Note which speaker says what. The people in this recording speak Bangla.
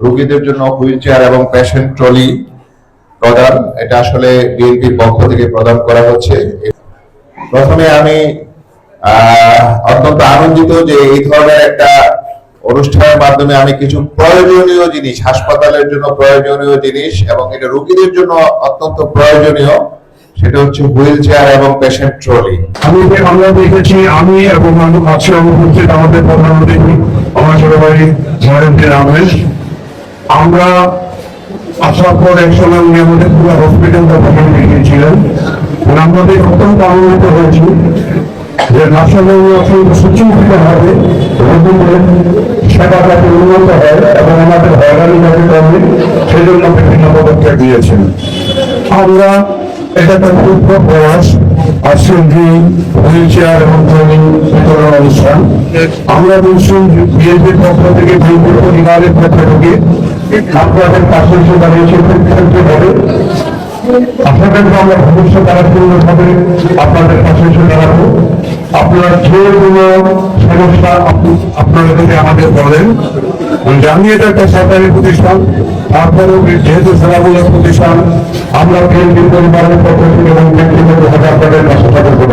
Speaker 1: রোগীদের জন্য হুইল চেয়ার এবং পেশেন্ট ট্রলি প্রদান এটা আসলে বিএনপির পক্ষ থেকে প্রদান করা হচ্ছে প্রথমে আমি অত্যন্ত আনন্দিত যে এই ধরনের একটা অনুষ্ঠানের মাধ্যমে আমি কিছু প্রয়োজনীয় জিনিস হাসপাতালের জন্য প্রয়োজনীয় জিনিস এবং এটা রোগীদের জন্য অত্যন্ত প্রয়োজনীয় সেটা হচ্ছে হুইল চেয়ার এবং পেশেন্ট ট্রলি
Speaker 2: আমি আমরা দেখেছি আমি এবং আমার কাছে উপস্থিত আমাদের প্রধানমন্ত্রী আমার ছোট ভাই রমেশ আমরা আসার পর একসময় উনি আমাদের পুরো হসপিটালটা ভ্রমণ দেখিয়েছিলেন। দেখে অত্যন্ত আনন্দিত হয়েছি যে অত্যন্ত সুচিন্তিত হবে, রোগীদের সেবা যাতে উন্নত হয় এবং আমাদের হয়রানি যাতে কমে, সেজন্য বিভিন্ন পদক্ষেপ দিয়েছেন আমরা এটা একটা ক্ষুদ্র প্রয়াস যে হুইল চেয়ার এবং ট্রেনিং বিতরণ অনুষ্ঠান। আমরা বলছি, বিএনপির পক্ষ থেকে বিএনপির পরিবারের পক্ষ থেকে আপনাদের পাশে এসে দাঁড়িয়েছে আমরা ভবিষ্যৎ পূর্ণভাবে আপনাদের পাশে এসে দাঁড়াবো। আপনার যে কোনো সমস্যা আপনারা যদি আমাদের বলেন এটা একটা সরকারি প্রতিষ্ঠান, তারপরেও যেহেতু সেবামূলক প্রতিষ্ঠান, আমরা বিএনপি পরিবারের পক্ষ থেকে এবং ব্যক্তিগতভাবে আপনাদের পাশে থাকতে